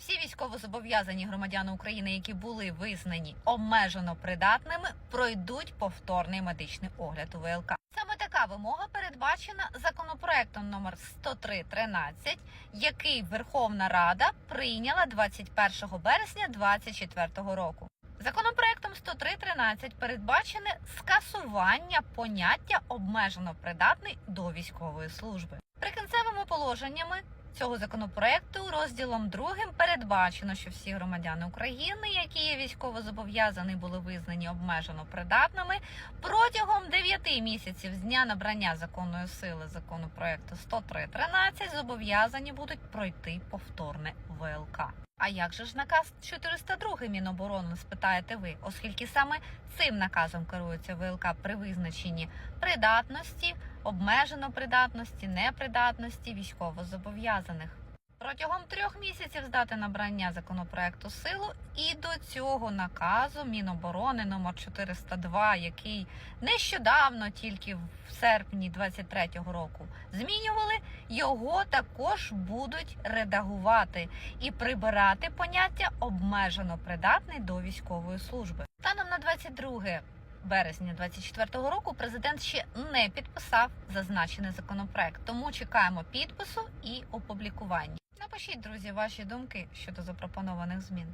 Всі військовозобов'язані громадяни України, які були визнані обмежено придатними, пройдуть повторний медичний огляд у ВЛК. Саме така вимога передбачена законопроектом номер 103.13, який Верховна Рада прийняла 21 березня 2024 року. Законопроектом 103.13 передбачене скасування поняття обмежено придатний до військової служби. Прикінцевими положеннями цього законопроекту розділом другим передбачено, що всі громадяни України, які є військовозобов'язані, були визнані обмежено придатними протягом 9 місяців з дня набрання законної сили законопроекту 103.13 зобов'язані будуть пройти повторне ВЛК. А як же ж наказ 402 Міноборони, спитаєте ви, оскільки саме цим наказом керується ВЛК при визначенні придатності, обмежено придатності, непридатності військовозобов'язаних. Протягом трьох місяців з дати набрання законопроекту силу і до цього наказу Міноборони номер 402, який нещодавно, тільки в серпні 23-го року, змінювали, його також будуть редагувати і прибирати поняття обмежено придатний до військової служби. Станом на 22 березня 2024 року президент ще не підписав зазначений законопроект, тому чекаємо підпису і опублікування. Напишіть, друзі, ваші думки щодо запропонованих змін.